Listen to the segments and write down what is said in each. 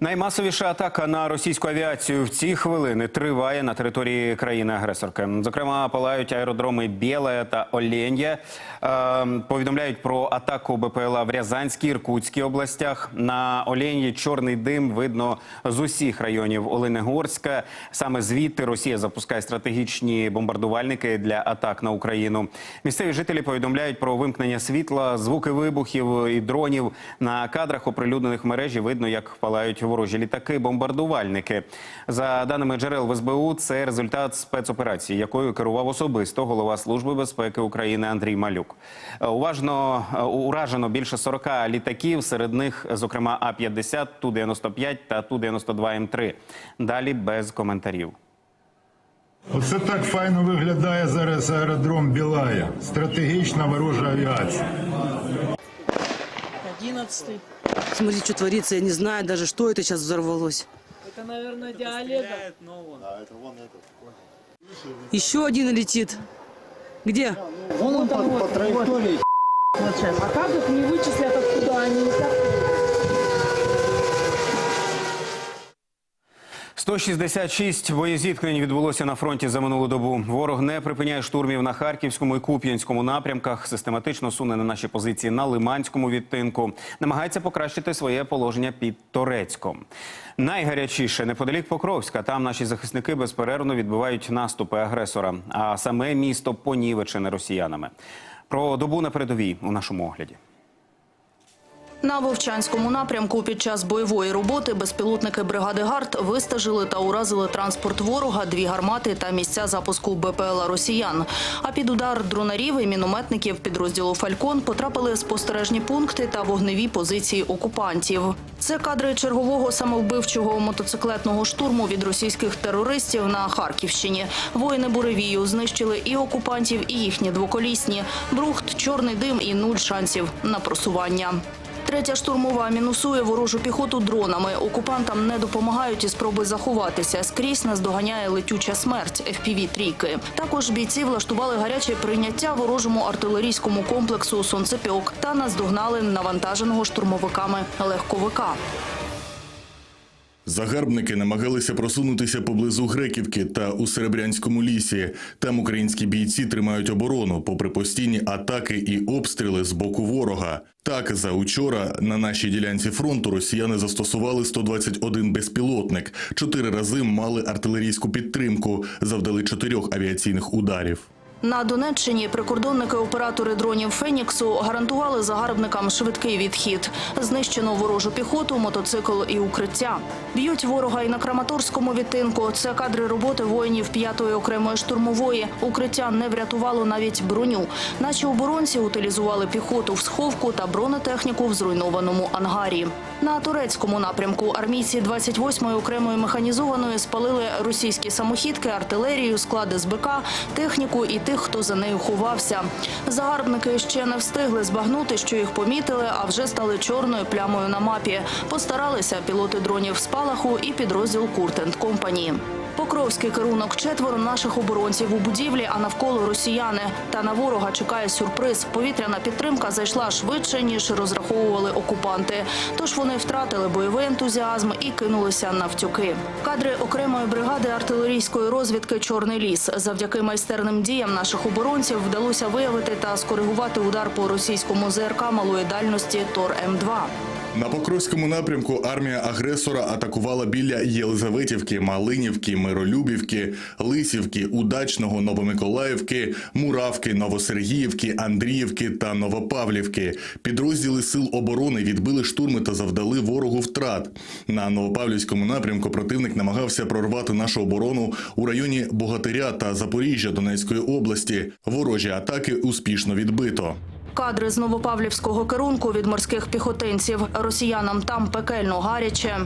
Наймасовіша атака на російську авіацію в ці хвилини триває на території країни-агресорки. Зокрема, палають аеродроми Біле та Оленя. Повідомляють про атаку БПЛА в Рязанській, Іркутській областях. На Оленї чорний дим видно з усіх районів Оленегорська. Саме звідти Росія запускає стратегічні бомбардувальники для атак на Україну. Місцеві жителі повідомляють про вимкнення світла, звуки вибухів і дронів. На кадрах оприлюднених мережі видно, як палають ворожі літаки, бомбардувальники. За даними джерел в СБУ, це результат спецоперації, якою керував особисто голова Служби безпеки України Андрій Малюк. Е, Уважно е, уражено більше 40 літаків, серед них, зокрема, А-50, Ту-95 та Ту-92М3. Далі без коментарів. Оце так файно виглядає зараз аеродром Білая. Стратегічна ворожа авіація. Одиннадцатый. Смотри, что творится, я не знаю даже, что это сейчас взорвалось. Это, наверное, диалега. Еще один летит. Где? Вон там вот, по траектории. А как их не вычислят, откуда они летят? 166 боєзіткнень відбулося на фронті за минулу добу. Ворог не припиняє штурмів на Харківському і Куп'янському напрямках. Систематично суне на наші позиції на Лиманському відтинку. Намагається покращити своє положення під Торецьком. Найгарячіше неподалік Покровська. Там наші захисники безперервно відбивають наступи агресора. А саме місто понівечене росіянами. Про добу на передовій у нашому огляді. На Вовчанському напрямку під час бойової роботи безпілотники бригади ГАРД вистежили та уразили транспорт ворога, дві гармати та місця запуску БПЛА росіян. А під удар дронарів і мінометників підрозділу Фалькон потрапили спостережні пункти та вогневі позиції окупантів. Це кадри чергового самовбивчого мотоциклетного штурму від російських терористів на Харківщині. Воїни буревію знищили і окупантів, і їхні двоколісні. Брухт, чорний дим і нуль шансів на просування. Третя штурмова мінусує ворожу піхоту дронами. Окупантам не допомагають і спроби заховатися. Скрізь наздоганяє летюча смерть fpv трійки. Також бійці влаштували гаряче прийняття ворожому артилерійському комплексу Сонцепьок та наздогнали навантаженого штурмовиками легковика. Загарбники намагалися просунутися поблизу Греківки та у Серебрянському лісі. Там українські бійці тримають оборону, попри постійні атаки і обстріли з боку ворога. Так, за учора на нашій ділянці фронту росіяни застосували 121 безпілотник, чотири рази мали артилерійську підтримку, завдали чотирьох авіаційних ударів. На Донеччині прикордонники-оператори дронів Феніксу гарантували загарбникам швидкий відхід. Знищено ворожу піхоту, мотоцикл і укриття. Б'ють ворога і на Краматорському відтинку. Це кадри роботи воїнів 5-ї окремої штурмової. Укриття не врятувало навіть броню. Наші оборонці утилізували піхоту в сховку та бронетехніку в зруйнованому ангарі. На турецькому напрямку армійці 28-ї окремої механізованої спалили російські самохідки, артилерію, склади СБК, техніку і тих, хто за нею ховався. Загарбники ще не встигли збагнути, що їх помітили, а вже стали чорною плямою на мапі. Постаралися пілоти дронів спалаху і підрозділ Куртенд Компані. Покровський керунок четверо наших оборонців у будівлі, а навколо росіяни. Та на ворога чекає сюрприз. Повітряна підтримка зайшла швидше ніж розраховували окупанти. Тож вони втратили бойовий ентузіазм і кинулися навтюки. Кадри окремої бригади артилерійської розвідки Чорний ліс. Завдяки майстерним діям наших оборонців вдалося виявити та скоригувати удар по російському ЗРК малої дальності Тор М2. На Покровському напрямку армія агресора атакувала біля Єлизаветівки, Малинівки, Миролюбівки, Лисівки, Удачного, Новомиколаївки, Муравки, Новосергіївки, Андріївки та Новопавлівки. Підрозділи сил оборони відбили штурми та завдали ворогу втрат. На Новопавлівському напрямку противник намагався прорвати нашу оборону у районі Богатиря та Запоріжжя Донецької області. Ворожі атаки успішно відбито. Кадри з Новопавлівського керунку від морських піхотинців. Росіянам там пекельно гаряче.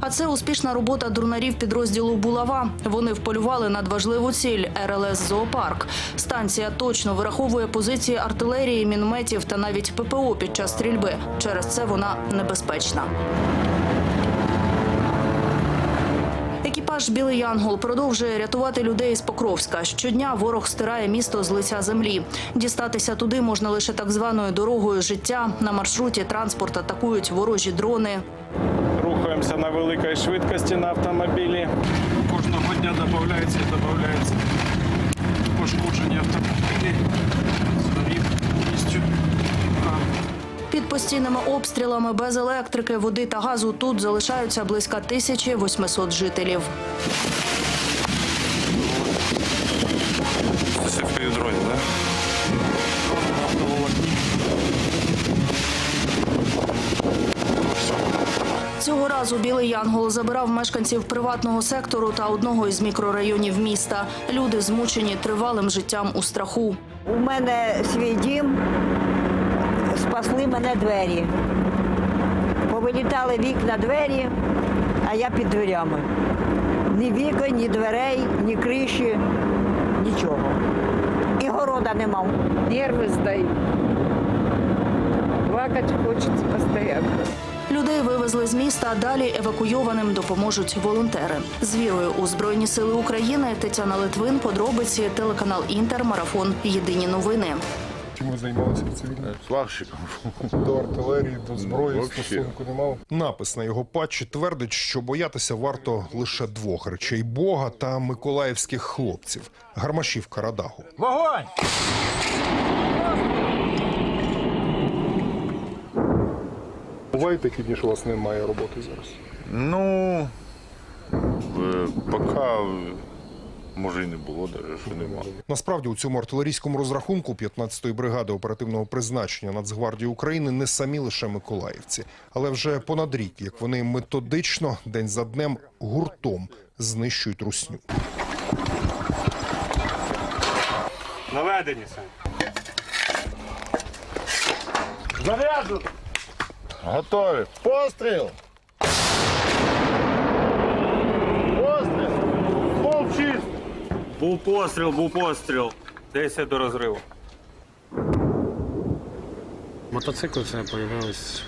А це успішна робота дурнарів підрозділу Булава. Вони вполювали надважливу ціль РЛС Зоопарк. Станція точно вираховує позиції артилерії, мінометів та навіть ППО під час стрільби. Через це вона небезпечна. Екіпаж Білий Янгол продовжує рятувати людей з Покровська. Щодня ворог стирає місто з лиця землі. Дістатися туди можна лише так званою дорогою життя. На маршруті транспорт атакують ворожі дрони. Рухаємося на великій швидкості на автомобілі. Кожного дня додається і додається пошкодження автомобілів. Під постійними обстрілами без електрики, води та газу тут залишаються близько 1800 жителів. Засипкою дронів, так? Цього разу білий янгол забирав мешканців приватного сектору та одного із мікрорайонів міста. Люди змучені тривалим життям у страху. У мене свій дім, спасли мене двері. Повилітали вікна двері, а я під дверями. Ні вікон, ні дверей, ні криші, нічого. І города не мав. Нервы сдают. Плакать хочется постоянно. Людей вивезли з міста, а далі евакуйованим допоможуть волонтери. З вірою у Збройні Сили України Тетяна Литвин, подробиці, телеканал Інтер, марафон. Єдині новини. Чим ви займалися в цивільному? Сварщиком. До артилерії, до зброї Вообще. стосунку не мав. Напис на його патчі твердить, що боятися варто лише двох речей Бога та миколаївських хлопців гармашів Карадагу. Вогонь! Буває такі дні, що у вас немає роботи зараз. Ну, е, поки, може, і не було, навіть, що нема. Насправді у цьому артилерійському розрахунку 15-ї бригади оперативного призначення Нацгвардії України не самі лише миколаївці, але вже понад рік, як вони методично день за днем гуртом знищують русню. Наведені, Сань. Заряджу! Готові. Постріл! Постріл! Був постріл, був постріл. 10 до розриву. Мотоцикли це появились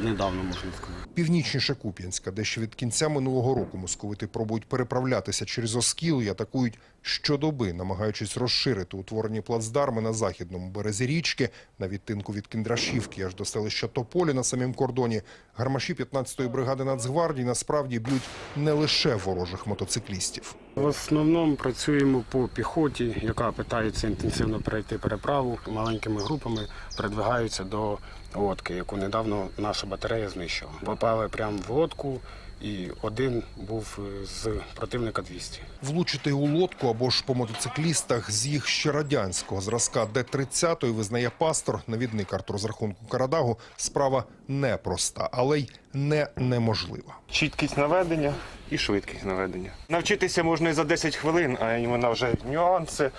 недавно, можна сказати. Північніше Куп'янська, де ще від кінця минулого року московити пробують переправлятися через Оскіл і атакують щодоби, намагаючись розширити утворені плацдарми на західному березі річки, на відтинку від Кіндрашівки аж до селища Тополі на самім кордоні. Гармаші 15-ї бригади Нацгвардії насправді б'ють не лише ворожих мотоциклістів. В основному працюємо по піхоті, яка питається інтенсивно перейти переправу. Маленькими групами передвигаються до лодки, яку недавно наша батарея знищила. Попали прямо в лодку, і один був е, з противника 200. Влучити у лодку або ж по мотоциклістах з їх ще радянського зразка Д-30 визнає пастор, навідник артрозрахунку Карадагу. Справа непроста, але й не неможлива. Чіткість наведення і швидкість наведення. Навчитися можна і за 10 хвилин, а іменно вже нюанси,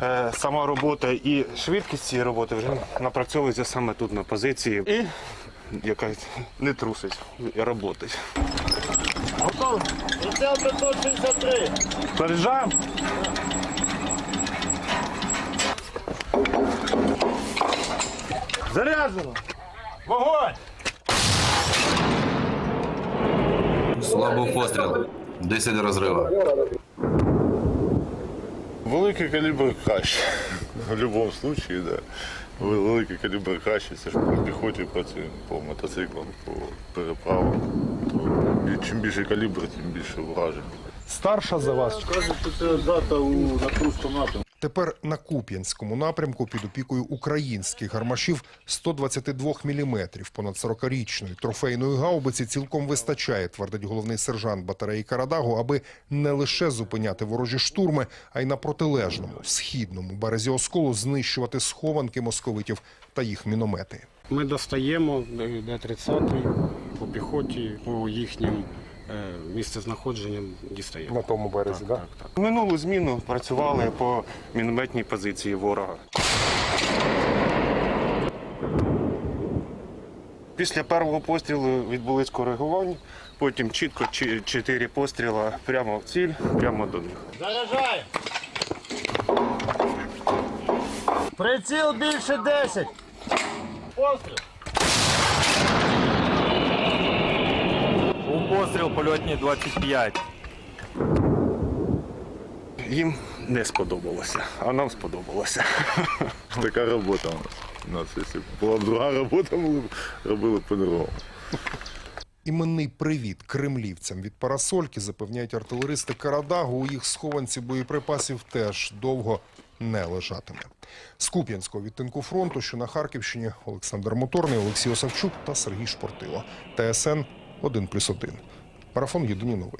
е, сама робота і швидкість цієї роботи вже напрацьовується саме тут на позиції. І якась не трусить, і роботить. Готові. Прицел 563. Заряджаємо. Заряджено! Вогонь! Слабий постріл. 10 розрива. Великий калібр краще. В будь-якому випадку, да. Великий калібр краще. Це ж по піхоті працюємо, по мотоциклам, по переправам. І чим більше калібр, тим більше вражень. Старша за вас Кажуть, що це дата у напрямку. Тепер на Куп'янському напрямку під опікою українських гармашів 122 мм понад 40-річної трофейної гаубиці цілком вистачає, твердить головний сержант батареї Карадагу, аби не лише зупиняти ворожі штурми, а й на протилежному східному березі осколу знищувати схованки московитів та їх міномети. Ми достаємо Д-30 по піхоті, по їхнім е, місцезнаходженням дістаємо. На тому березі, так? да? Так, так. Минулу зміну працювали по мінометній позиції ворога. Після першого пострілу відбулись коригування, потім чітко чотири постріла прямо в ціль, прямо до них. Заряджай! Приціл більше 10. Постріл. Постріл польотні 25. Їм не сподобалося, а нам сподобалося. Така робота у нас. У нас, якщо була б друга робота, ми б робили по-другому. Іменний привіт кремлівцям від парасольки запевняють артилеристи Карадагу. У їх схованці боєприпасів теж довго не лежатиме. З Куп'янського відтинку фронту, що на Харківщині, Олександр Моторний, Олексій Осавчук та Сергій Шпортило. ТСН 1+,1. Марафон Єдині новини.